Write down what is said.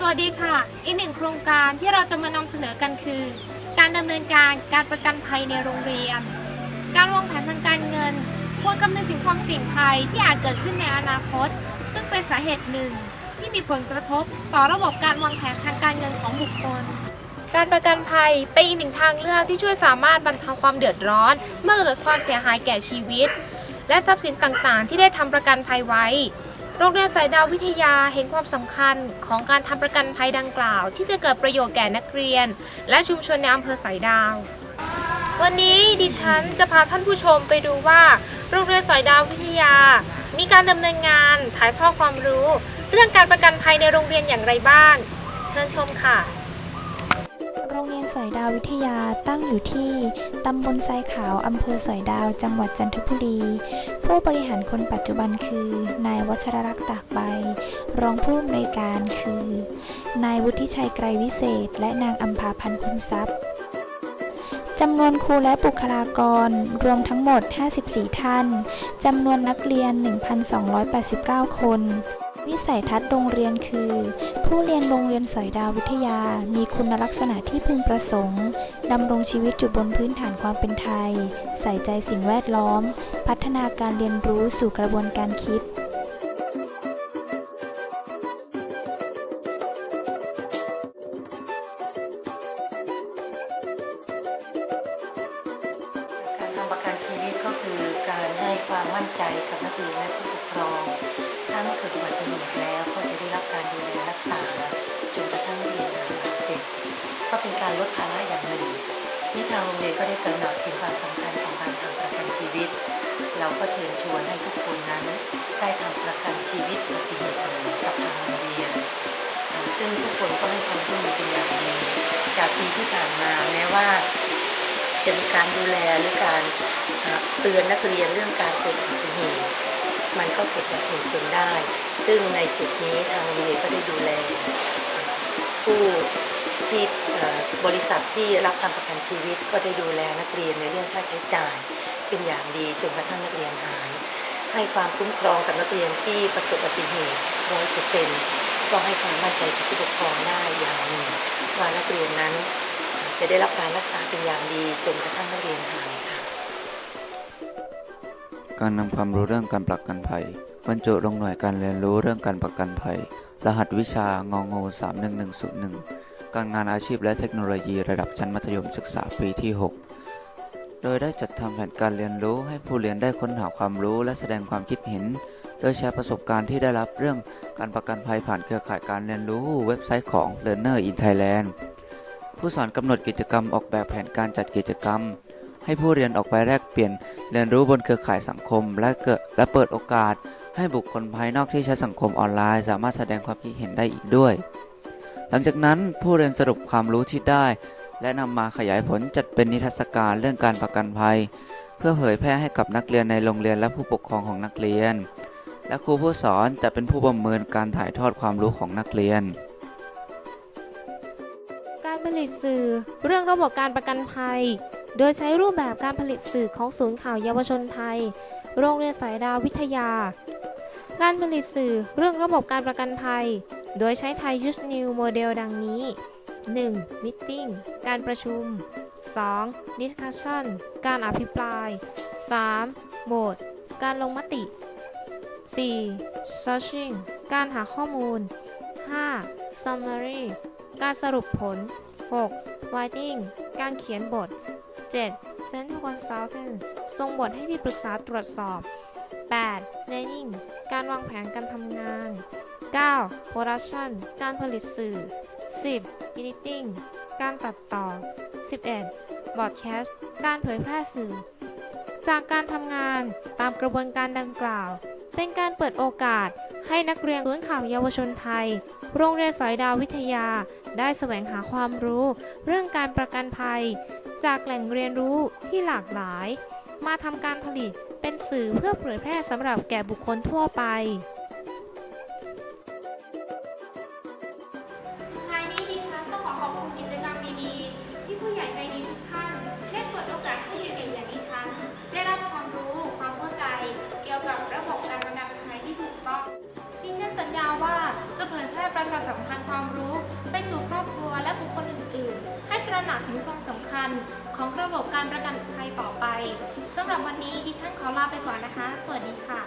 สวัสดีค่ะ อีกหนึ่งโครงการที่เราจะมานำเสนอกันคือ การดำเนินการการประกันภัยในโรงเรียน การวางแผนทางการเงินควรคำนึงถึงความเสี่ยงภัยที่อาจเกิดขึ้นในอนาคต ซึ่งเป็นสาเหตุหนึ่ง ที่มีผลกระทบต่อระบบการวางแผนทางการเงินของบุคคล การประกันภัยเป็นอีกหนึ่งทางเลือกที่ช่วยสามารถบรรเทาความเดือดร้อน เมื่อเกิดความเสียหายแก่ชีวิต และทรัพย์สินต่างๆ ที่ได้ทำประกันภัยไว้ โรงเรียนสายดาววิทยาเห็นความสำคัญของการทำประกันภัยดังกล่าว ที่จะเกิดประโยชน์แก่นักเรียน และชุมชนในอำเภอสายดาว วันนี้ดิฉันจะพาท่านผู้ชมไปดูว่า โรงเรียนสายดาววิทยา มีการดำเนินงานถ่ายทอดความรู้ เรื่องการประกันภัยในโรงเรียนอย่างไรบ้าง เชิญชมค่ะ รงเรียนสอยดาววิทยาตั้งอยู่ที่ ตำบลทรายขาว อำเภอสอยดาว จังหวัดจันทบุรี ผู้บริหารคนปัจจุบันคือ นายวัชรรักษ์ตากใบ รองผู้อำนวยการคือ นายวุฒิชัยไกรวิเศษ และนางอัมพาพันธ์คุ้มทรัพย์จำนวนครูและบุคลากรรวมทั้งหมด 54 ท่าน จำนวนนักเรียน 1,289 คน วิสัยทัศน์โรงเรียนคือ ผู้เรียนโรงเรียนสอยดาววิทยา มีคุณลักษณะที่พึงประสงค์ดำรงชีวิตอยู่บนพื้นฐานความเป็นไทย ใส่ใจสิ่งแวดล้อม พัฒนาการเรียนรู้สู่กระบวนการคิดการทำประกันชีวิตก็คือการให้ความมั่นใจกับนักเรียนและผู้ปกครองาเมื่อเกิดอุบัติเหตุแล้วก็จะได้รับการดูแลรักษาจนกระทั่งเรียนหายบาดเจ็บก็เป็นการลดภาระอย่างหนึ่งนี่ทางโรงเรียนก็ได้ตระหนักถึงความสำคัญของการทำประกันชีวิต เราก็เชิญชวนให้ทุกคนนั้น ได้ทำประกันชีวิตอุบัติเหตุกับทางโรงเรียน ซึ่งทุกคนก็ให้ความร่วมมือเป็นอย่างดีจากปีที่ผ่านมาแม้ว่า จะมีการดูแลหรือการเอ่อเตือนนักเรียนเรื่องการเกิดอุบัติเหตุ มันก็เกิดอุบัติเหตุจนได้ ซึ่งในจุดนี้ทางโรงเรียนก็ได้ดูแลผู้ที่บริษัทที่รับทำประกันชีวิตก็ได้ดูแลนักเรียนในเรื่องค่าใช้จ่าย เป็นอย่างดีจนกระทั่งนักเรียนหาย ให้ความคุ้มครองกับนักเรียนที่ประสบอุบัติเหตุร้อยเปอร์เซ็นต์ก็ให้ความมั่นใจกับผู้ปกครองได้อย่างหนึ่งว่านักเรียนนั้นจะได้รับการรักษาเป็นอย่างดีจนกระทั่งนักเรียนหายค่ะ การนำความรู้เรื่องการประกันภัย บรรจุลงหน่วยการเรียนรู้เรื่องการประกันภัย รหัสวิชางงงู31101 การงานอาชีพและเทคโนโลยีระดับชั้นมัธยมศึกษาปีที่ 6 โดยได้จัดทำแผนการเรียนรู้ให้ผู้เรียนได้ค้นหาความรู้และแสดงความคิดเห็น โดยแชร์ประสบการณ์ที่ได้รับเรื่องการประกันภัยผ่านเครือข่ายการเรียนรู้เว็บไซต์ของ Learner in Thailand ผู้สอนกำหนดกิจกรรมออกแบบแผนการจัดกิจกรรม ให้ผู้เรียนออกไปแลกเปลี่ยนเรียนรู้บนเครือข่ายสังคม และเกิดและเปิดโอกาส ให้บุคคลภายนอกที่ใช้สังคมออนไลน์ สามารถแสดงความคิดเห็นได้อีกด้วย หลังจากนั้นผู้เรียนสรุปความรู้ที่ได้ และนำมาขยายผลจัดเป็นนิทรรศการเรื่องการประกันภัย เพื่อเผยแพร่ให้กับนักเรียนในโรงเรียนและผู้ปกครองของนักเรียน และครูผู้สอนจะเป็นผู้ประเมินการถ่ายทอดความรู้ของนักเรียน ลิตสื่อ เรื่องระบบการประกันภัย โดยใช้รูปแบบการผลิตสื่อของศูนย์ข่าวเยาวชนไทย โรงเรียนสายดาววิทยา การผลิตสื่อเรื่องระบบการประกันภัย โดยใช้ไทยยูสนิวโมเดลดังนี้ 1. Meeting การประชุม 2. Discussion การอภิปราย 3. Vote การลงมติ 4. Searching การหาข้อมูล 5. Summary การสรุปผล 6. Writing การเขียนบท 7. Send to consultant ส่งบทให้ที่ปรึกษาตรวจสอบ 8. Planning การวางแผนการทำงาน 9. Production การผลิตสื่อ 10. Editing การตัดต่อ 11. Broadcast การเผยแพร่สื่อ จากการทำงานตามกระบวนการดังกล่าว เป็นการเปิดโอกาสให้นักเรียนศูนย์ข่าวเยาวชนไทย โรงเรียนสอยดาววิทยา ได้แสวงหาความรู้ เรื่องการประกันภัย จากแหล่งเรียนรู้ที่หลากหลาย มาทำการผลิตเป็นสื่อเพื่อเผยแพร่สำหรับแก่บุคคลทั่วไป ประชาสัมพันธ์ความรู้ ไปสู่ครอบครัวและบุคคลอื่น ๆ ให้ตระหนักถึงความสำคัญของระบบการประกันภัยต่อไปสำหรับวันนี้ดิฉันขอลาไปก่อนนะคะ สวัสดีค่ะ